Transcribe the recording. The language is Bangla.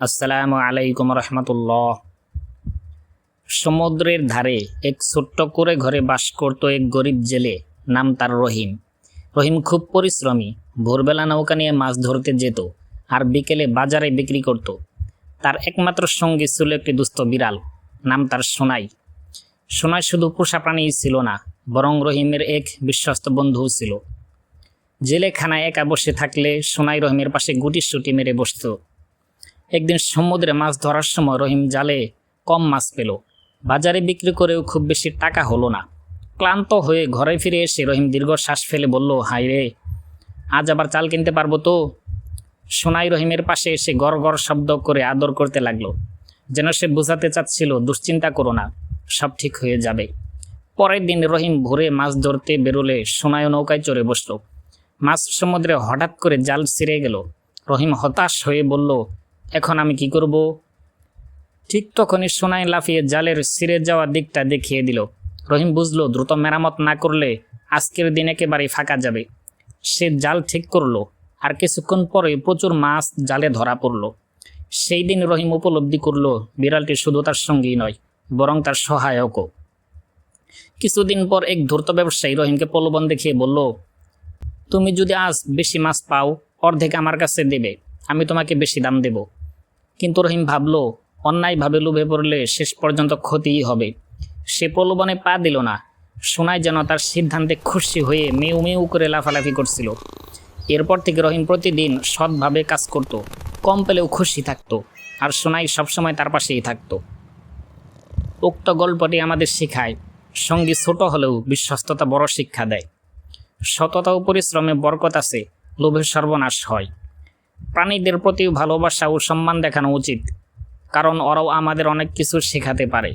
আসসালামু আলাইকুম রহমতুল্লাহ। সমুদ্রের ধারে এক ছোট্ট করে ঘরে বাস করত এক গরিব জেলে, নাম তার রহিম। রহিম খুব পরিশ্রমী, ভোরবেলা নৌকা নিয়ে মাছ ধরতে যেত আর বিকেলে বাজারে বিক্রি করত। তার একমাত্র সঙ্গী ছিল একটি দুস্থ বিড়াল, নাম তার সোনাই। সোনাই শুধু পোষা প্রাণীই ছিল না, বরং রহিমের এক বিশ্বস্ত বন্ধুও ছিল। জেলেখানায় একা বসে থাকলে সোনাই রহিমের পাশে গুটি সুটি মেরে বসতো। একদিন সমুদ্রে মাছ ধরার সময় রহিম জালে কম মাছ পেল। বাজারে বিক্রি করেও খুব বেশি টাকা হলো না। ক্লান্ত হয়ে ঘরে ফিরে এসে রহিম দীর্ঘ শ্বাস ফেলে বলল, হাই রে, আজ আবার চাল কিনতে পারব তো? সোনাই রহিমের পাশে এসে গড় গড় শব্দ করে আদর করতে লাগল। যেন সে বোঝাতে চাচ্ছিল, দুশ্চিন্তা করো না, সব ঠিক হয়ে যাবে। পরের দিন রহিম ভোরে মাছ ধরতে বেরোলে সোনায় নৌকায় চড়ে বসল। মাছ সমুদ্রে হঠাৎ করে জাল ছিঁড়ে গেল। রহিম হতাশ হয়ে বলল এখন আমি কি করব? ঠিক তখনই সোনাই লাফিয়ে জালের ছিঁড়ে যাওয়া দিকটা দেখিয়ে দিল। রহিম বুঝলো, দ্রুত মেরামত না করলে আজকের দিন একেবারেই ফাঁকা যাবে। সে জাল ঠিক করল, আর কিছুক্ষণ পরে প্রচুর মাছ জালে ধরা পড়ল। সেই দিন রহিম উপলব্ধি করল, বিড়ালটি শুধু তার সঙ্গী নয়, বরং তার সহায়কও। কিছুদিন পর এক ধূর্ত ব্যবসায়ী রহিমকে প্রলোভন দেখিয়ে বলল, তুমি যদি আজ বেশি মাছ পাও, অর্ধেক আমার কাছে দেবে, আমি তোমাকে বেশি দাম দেব। কিন্তু রহিম ভাবলো অন্যায়ভাবে লোভে পড়লে শেষ পর্যন্ত ক্ষতিই হবে। সে প্রলোভনে পা দিল না। শোনায় যেন তার সিদ্ধান্তে খুশি হয়ে মেউ মেউ করে লাফালাফি করছিল। এরপর থেকে রহিম প্রতিদিন সৎভাবে কাজ করত, কম পেলেও খুশি থাকতো, আর সোনাই সবসময় তার পাশেই থাকত। উক্ত গল্পটি আমাদের শেখায়, সঙ্গী ছোট হলেও বিশ্বস্ততা বড় শিক্ষা দেয়। সততা ও পরিশ্রমে বরকত আছে, লোভের সর্বনাশ হয়। প্রাণীদের প্রতি ভালোবাসা ও সম্মান দেখানো উচিত কারণ ওরাও আমাদের অনেক কিছু শেখাতে পারে।